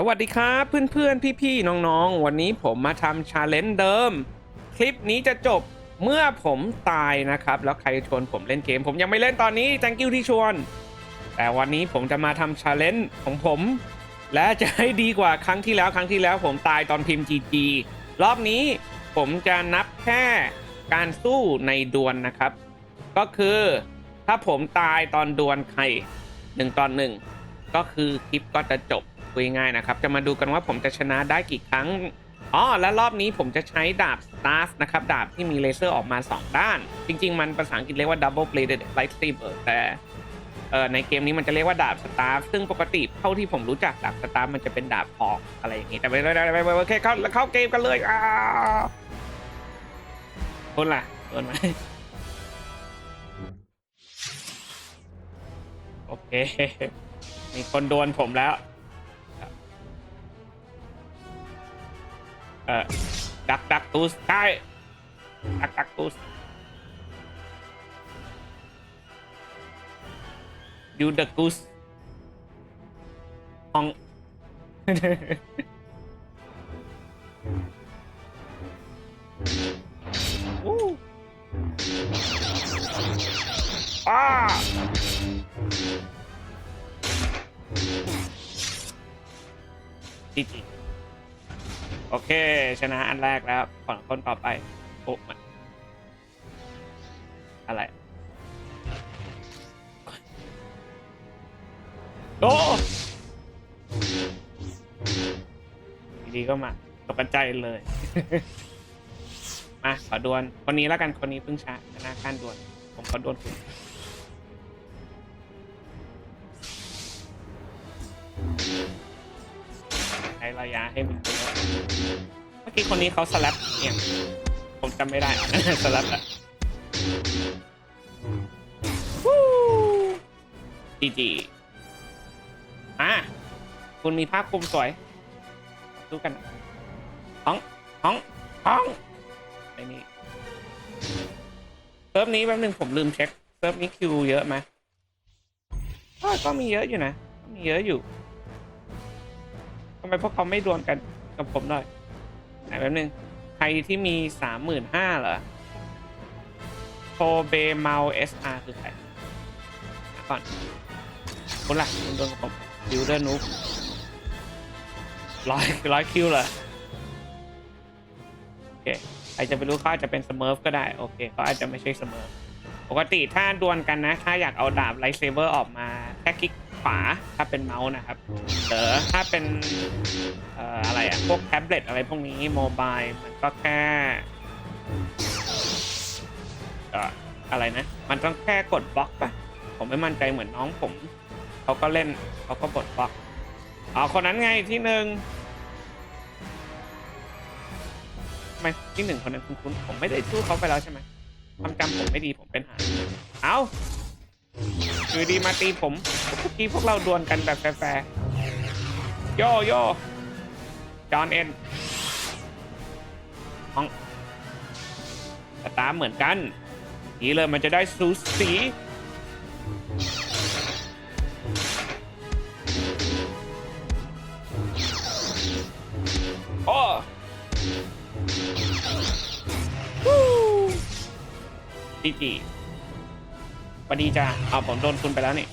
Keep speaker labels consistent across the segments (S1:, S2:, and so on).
S1: สวัสดีครับเพื่อนๆ พี่ๆ น้องๆ วันนี้ผมมาทำชาเลนจ์เดิม คลิปนี้จะจบเมื่อผมตายนะครับ แล้วใครชวนผมเล่นเกม ผมยังไม่เล่นตอนนี้ thank you ที่ชวน แต่วันนี้ผมจะมาทำชาเลนจ์ของผม และจะให้ดีกว่าครั้งที่แล้วครั้งที่แล้วผมตายตอนพิมพ์ GG รอบนี้ผมจะนับแค่การสู้ในดวลนะครับ ก็คือถ้าผมตายตอนดวลใครหนึ่งตอนหนึ่งก็คือคลิปก็จะจบ คุยง่ายๆนะครับ จะมาดูกันว่าผมจะชนะได้กี่ครั้งอ๋อและรอบนี้ผมจะใช้ดาบ Staff นะครับ ดาบที่มีเลเซอร์ออกมา 2 ด้าน จริง ๆ มันภาษาอังกฤษเรียกว่า Double Bladed Lightsaber แต่เอ่อในเกมนี้มันจะเรียกว่าดาบ Staff ซึ่งปกติเท่าที่ผมรู้จักดาบ Staff มันจะเป็นดาบหอกอะไรอย่างงี้แต่ไม่ไม่ไม่ไม่ไม่โอเคเข้าเข้าเกมกันเลยอ้าวคนล่ะโดนไหมโอเค มีคนโดนผมแล้ว เออดักดักตูสใช่ดัก โอเค ชนะอันแรกแล้วผ่อนคนต่อไปโอ้มันอะไรโอ้ดีๆก็มาตกใจเลย มาขอดวลคนนี้แล้วกันคนนี้เพิ่งชนะชนะการดวลผมขอดวลคุณ ระยะให้มันเยอะเมื่อกี้คนนี้เขาสลับเนี่ยผมจำไม่ได้ สลับอะจีจีอะคุณมีภาพคลุมสวยดูกันห้องห้องห้องไอ้นี่เซิร์ฟนี้แป๊บนึงผมลืมเช็คเซิร์ฟนี้คิวเยอะไหมก็มีเยอะอยู่นะ มีเยอะอยู่ำไมพวกเขาไม่ดวลกันกับผมหน่อยไหนแป๊บนึง ใครที่มีสามหมื่นห้าเหรอโทเบเมาเอสอาร์คือใครก่อนคนละคุณดวลกับผมบิวเดอร์นุ๊กร้อยร้อยคิวเหรอโอเคใครจะไปรู้เขาอาจจะเป็นสเมิร์ฟก็ได้ โอเคเขาอาจจะไม่ใช่สเมิร์ฟปกติถ้าดวลกันนะ ถ้าอยากเอาดาบไลท์เซเบอร์ออกมาแค่คลิก วาถ้าเป็นเมาส์นะครับเออถ้าเป็นเอ่ออะไรอะพวกแท็บเล็ตอะไรพวกนี้โมบายมันก็แค่เอ่ออะไรนะ มันต้องแค่กดบล็อกปะผมไม่มั่นใจเหมือนน้องผม เขาก็เล่นเขาก็กดบล็อกอ๋อคนนั้นไงที่หนึ่งทำไมที่หนึ่งคนนั้นคุ้นๆผมไม่ได้สู้เขาไปแล้วใช่ไหมความจำผมไม่ดีผมเป็นหาเอา คือดีมาตีผมเมื่อกี้พวกเราดวลกันแบบแฟร์ๆโยโย่จอนเอ็นห้องตาร์ทเหมือนกัน นี้เลยมันจะได้สูสีโอ้ฮู้จีจี สวัสดีจ้าเอาผมโดนคุณไปแล้วนี่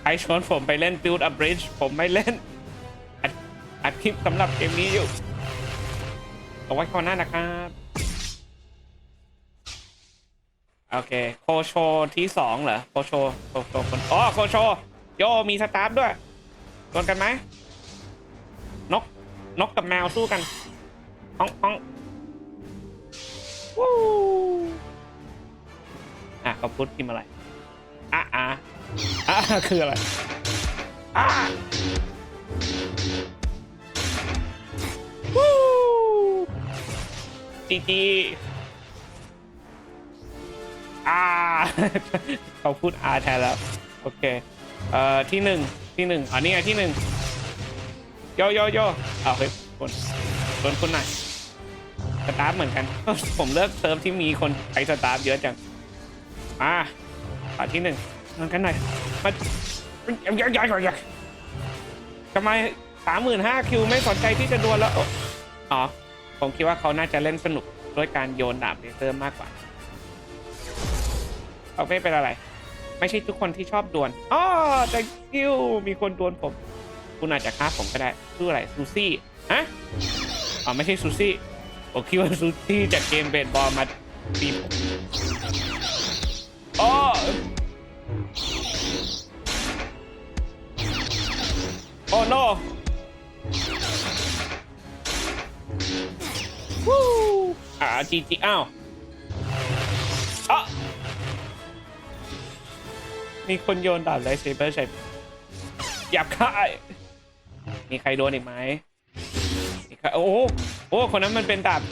S1: ใครชวนผมไปเล่น Build a Bridge ผมไม่เล่น อัดอัดคลิปสำหรับเกมนี้อยู่เอาไว้ข้างหน้านะครับ โอเค โคโชที่สองเหรอ โคโชโคโชคนอ๋อ โคโช โย มีสตาร์ทด้วยโดนกันไหมนก นกกับแมวสู้กัน ห้องห้อง อะเขาพูดพิมพ์อะไรอะอะอะคืออะไรอะวู้จีจีอ่าเขาพูดอาแทนแล้ว โอเค เอ่อ ที่หนึ่งที่หนึ่งอันนี้ไงที่หนึ่งโยโยโยเอาเฮ้ยคนคนคนไหนสตาฟเหมือนกัน ผมเลือกเซิร์ฟที่มีคนใช้สตาฟเยอะจัง อ่าขอที่หนึ่งนั่นกันหน่อยมามันยังยังยังยังทำไมสามหมื่นห้าคิวไม่สนใจที่จะดวลแล้วอ๋อผมคิดว่าเขาน่าจะเล่นสนุกด้วยการโยนดาบเลเซอร์มากกว่าเอาไม่เป็นอะไร ไม่ใช่ทุกคนที่ชอบดวลอ๋อ thank you มีคนดวลผม คุณอาจจะฆ่าผมก็ได้ชื่ออะไรซูซี่ฮะอ๋อไม่ใช่ซูซี่ผมคิดว่าซูซี่จากเกมเบสบอลมาตีผม อ๋อโอ้ no วู้อ่าจีจีอ้าวอะมีคนโยนดาบไลท์เซเบอร์ใส่หยับคายมีใครโดนอีกไหมมีใครโอ้โหโอ้คนนั้นมันเป็นดาบ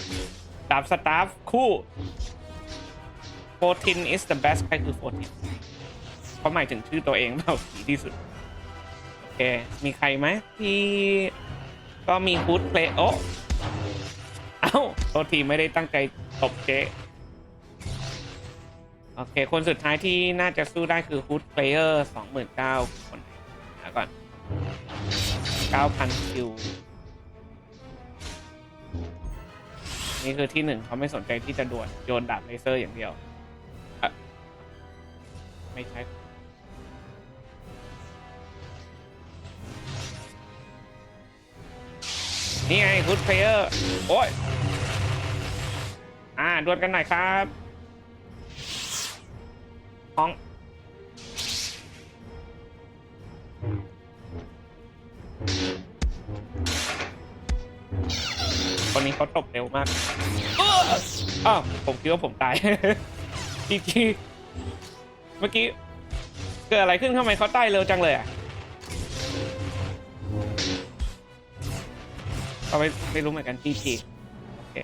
S1: ดาบสตาฟคู่ 14 is the best ใครคือ 14เขาหมายถึงชื่อตัวเองเปล่าดีที่สุด โอเค มีใครไหมที่ก็มีฮูดเพลโอ้เอ้าโทษทีไม่ได้ตั้งใจตบเจ๊โอเค คนสุดท้ายที่น่าจะสู้ได้คือฮูดเพลเยอร์29,000คนหาก่อน9,000คิว นี่คือที่หนึ่งเขาไม่สนใจที่จะดวลโยนดาบเลเซอร์อย่างเดียว ไม่ใช่นี่ไงฮูดเพลเยอร์โอ้ย อ่าดวลกันหน่อยครับห้องคนนี้เขาตบเร็วมากอ้ออ้าวผมคิดว่าผมตายจริงๆ เมื่อกี้เกิดอะไรขึ้นทำไมเขาตายเร็วจังเลยอะเขาไม่ไม่รู้เหมือนกันจีจีโอเค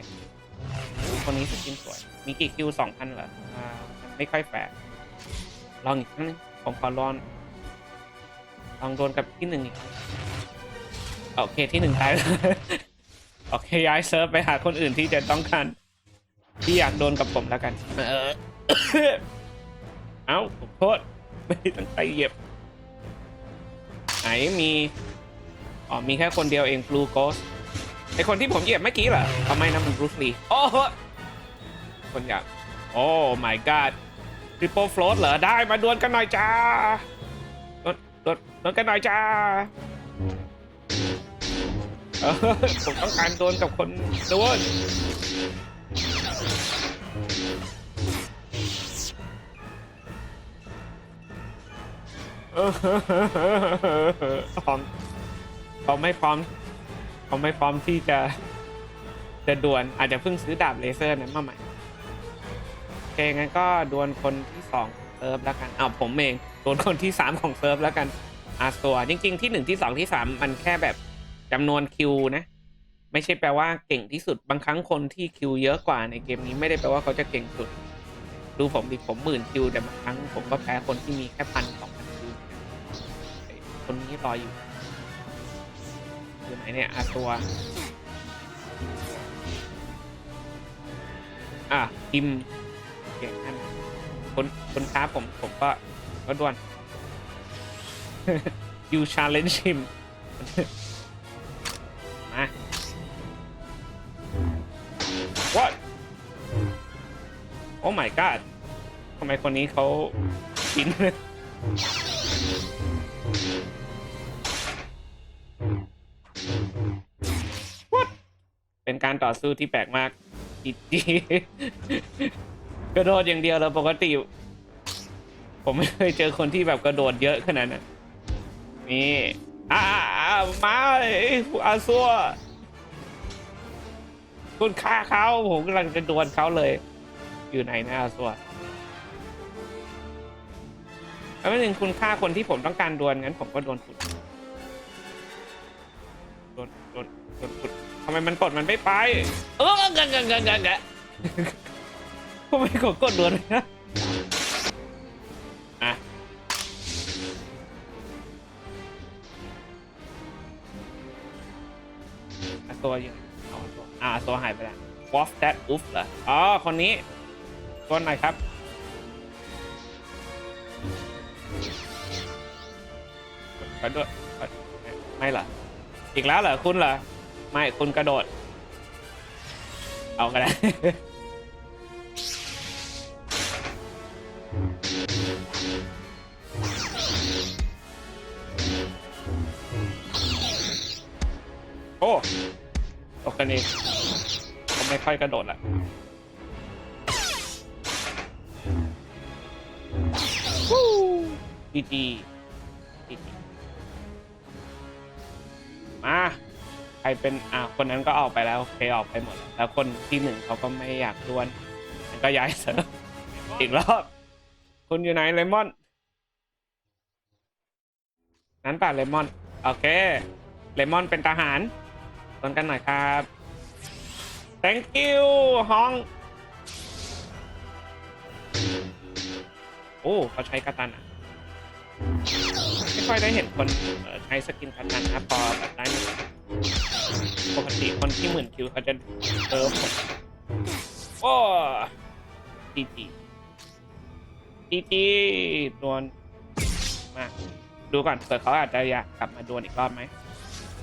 S1: คนนี้สกินสวย มีกี่คิวสองพันเหรออ่าไม่ค่อยแฟร์ลองอีกครั้งนึงผมขอลองลองโดนกับที่หนึ่งอีกโอเคที่หนึ่งตายแล้วโอเคย้ายเซิร์ฟไปหาคนอื่นที่จะต้องการที่อยากโดนกับผมแล้วกัน เอ้าผมโทษไม่ได้ตั้งใจเหยียบไหนมีอ๋อมีแค่คนเดียวเอง Blue Ghost ไอคนที่ผมเหยียบเมื่อกี้เหรอทำไมนะมันบรูซลีโอ้โหคนอยากโอ้ my god triple float เหรอได้มาดวลกันหน่อยจ้าดวลดวลดวลกันหน่อยจ้าผมต้องการโดนกับคนโดน พร้อมเขาไม่พร้อมเขาไม่พร้อมที่จะจะดวลอาจจะเพิ่งซื้อดาบเลเซอร์นั้นมาใหม่โอเคงั้นก็ดวลคนที่สองของเซิร์ฟแล้วกันอ้าวผมเองดวลคนที่สามของเซิร์ฟแล้วกันอาตัวจริง ๆ ที่หนึ่งที่สองที่สามมันแค่แบบจำนวนคิวนะไม่ใช่แปลว่าเก่งที่สุดบางครั้งคนที่คิวเยอะกว่าในเกมนี้ไม่ได้แปลว่าเขาจะเก่งสุด ดูผมดิผมหมื่นคิวแต่บางครั้งผมก็แพ้คนที่มีแค่พันสอง คิวเฮ้ยคนนี้รออยู่อยู่ไหนเนี่ยอาตัว อะพิมพ์เก่งนั่นคนคนท้าผมผมก็ก็ด่วน you challenge him มา What Oh my god ทำไมคนนี้เขากิน What การต่อสู้ที่แปลกมากจีจีกระโดดอย่างเดียวแล้วปกติ ผมไม่เคยเจอคนที่แบบกระโดดเยอะขนาดนั้นนี่อ่ามาไอ้อาซัวคุณฆ่าเขาผมกำลังจะดวลเขาเลย อยู่ไหนนะอาซัวแล้วหนึ่งคุณฆ่าคนที่ผมต้องการดวลงั้นผมก็โดนคุณโดนโดนโดนคุณ ทำไมมันกดมันไม่ไป เออเงะเงะเงะเงะเงะทำไมกดกดดวลไม่ได้อะอาตัวอยู่ไหนเอาอาตัวอ่าอาตัวหายไปแล้ว Wolf that oof เหรอ อ๋อ คนนี้ตัวไหนครับขอด้วยขอไม่เหรอ อีกแล้วเหรอ คุณเหรอ ไม่คุณกระโดด เอากันได้ โอ้ตกกันเองก็ไม่ค่อยกระโดดละดีดีดี เป็นอ่าคนนั้นก็ออกไปแล้วเคออกไปหมด แล้วคนที่หนึ่งเขาก็ไม่อยากดวลมันก็ย้ายเสริมอีกรอบคุณอยู่ไหนเลมอน นั้นป่ะเลมอน โอเค เลมอนเป็นทหารดวลกันหน่อยครับ thank you ห้องโอ้เขาใช้กาตันอะไม่ค่อยได้เห็นคนใช้สกินกาตันนะพอแบบได้ ปกติคนที่หมื่นคิวเขาจะเติมโอ้จีจีจีจีโดวลมาดูก่อนเผื่อเขาอาจจะอยากกลับมาดวลอีกรอบไหม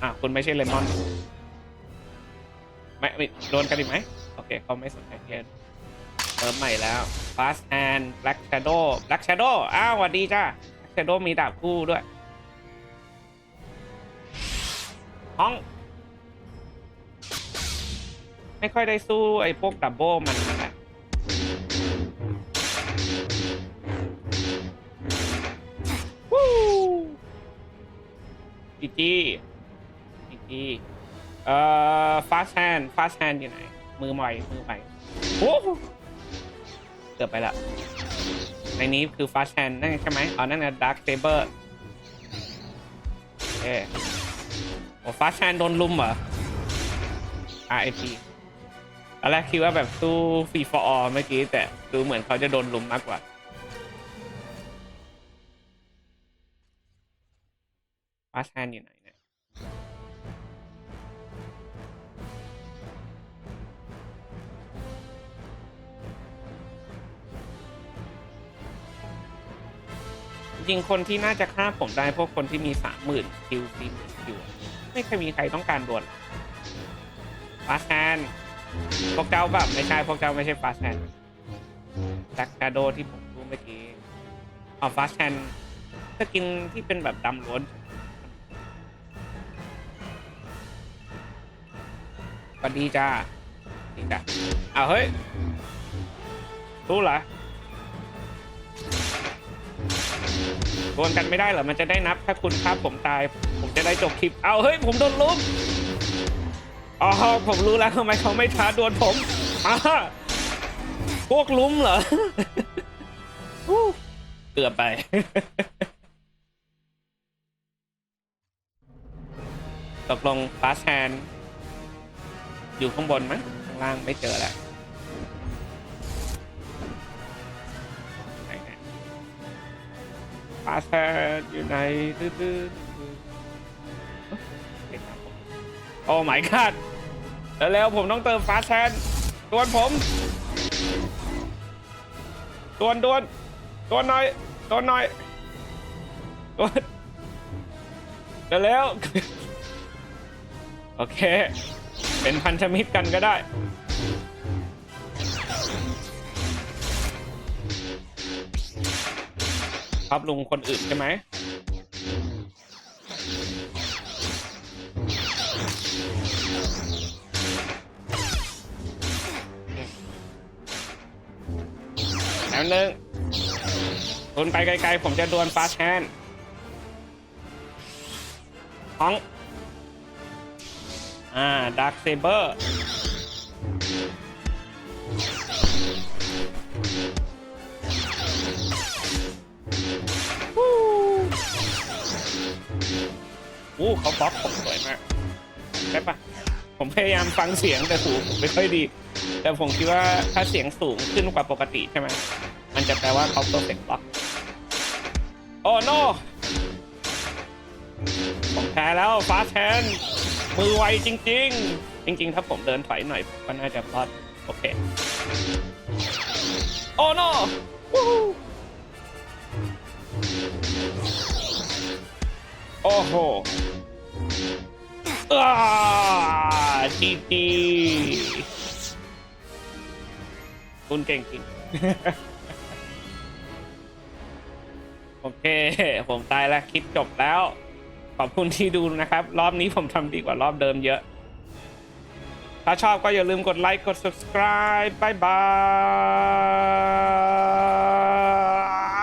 S1: อะคุณไม่ใช่เลมอนไม่โดนกันอีกไหมโอเคเขาไม่สนใจเพียนเติมใหม่แล้ว Fast Hand Black Shadow Black Shadow อ้าวสวัสดีจ้า Black Shadow มีดาบคู่ด้วย ห้อง ไม่ค่อยได้สู้ไอ้พวกดับเบิลมันนะ วู้จีจีจีจีเอ่อ fast hand fast hand อยู่ไหน มือใหม่มือใหม่โอ้เกือบไปละในนี้คือ fast hand นั่นใช่ไหมอ๋อนั่นนะ dark saber โอเค โอ้ fast hand โดนลุมเหรอ RIP ตอนแรกคิดว่าแบบสู้ฟรีฟอร์เมื่อกี้แต่ดูเหมือนเขาจะโดนลุมมากกว่า fast hand อยู่ไหนเนี่ยจริงคนที่น่าจะฆ่าผมได้พวกคนที่มีสามหมื่นคิวสี่หมื่นคิว ไม่เคยมีใครต้องการดวลฟาสแฮนพวกเจ้าแบบไม่ใช่พวกเจ้าไม่ใช่ฟาสแฮนแบ็กชาโดที่ผมรู้เมื่อกี้อ๋อฟาสแฮนสกินที่เป็นแบบดำล้วนสวัสดีจ้าดีจ้าอ้าวเฮ้ยรู้เหรอ ดวลกันไม่ได้เหรอ มันจะได้นับถ้าคุณฆ่าผมตาย ผมจะได้จบคลิป เอาเฮ้ย ผมโดนลุมอ๋อผมรู้แล้วทำไมเขาไม่ท้าดวลผมอ่าพวกลุมเหรอเกือบไป ตกลงฟาสแฮนอยู่ข้างบนมั้งข้างล่างไม่เจอแล้วาสแทนอยู่ในตื้อๆโอ้ my god แล้วๆผมต้องเติมฟาสแทนดวนผมดวนดวนดวนหน่อยดวนหน่อยดวนแล้วโอเค เป็นพันธมิตรกันก็ได้ รับลุงคนอื่นใช่ไหมแล้วหนึ่งคุณไปไกลๆ ผมจะดวลฟาสแฮนห้อง อ่าดักเซเบอร์ อู้เขาบล็อกผมสวยมากใช่ปะผมพยายามฟังเสียงแต่หูผมไม่ค่อยดี แต่ผมคิดว่าถ้าเสียงสูงขึ้นกว่าปกติใช่ไหมมันจะแปลว่าเขาเพอร์เฟกต์บล็อกโอ้โนผมแพ้แล้วฟ้าแทนมือไวจริง ๆ จริง ๆ ถ้าผมเดินถอยหน่อยก็น่าจะรอดโอเคโอ้โนวู้โอ้โห อ้าจีจีคุณเก่งจริง โอเค ผมตายแล้ว คลิปจบแล้ว ขอบคุณที่ดูนะครับ รอบนี้ผมทำดีกว่ารอบเดิมเยอะ ถ้าชอบก็อย่าลืมกดไลค์ กด subscribe บายบาย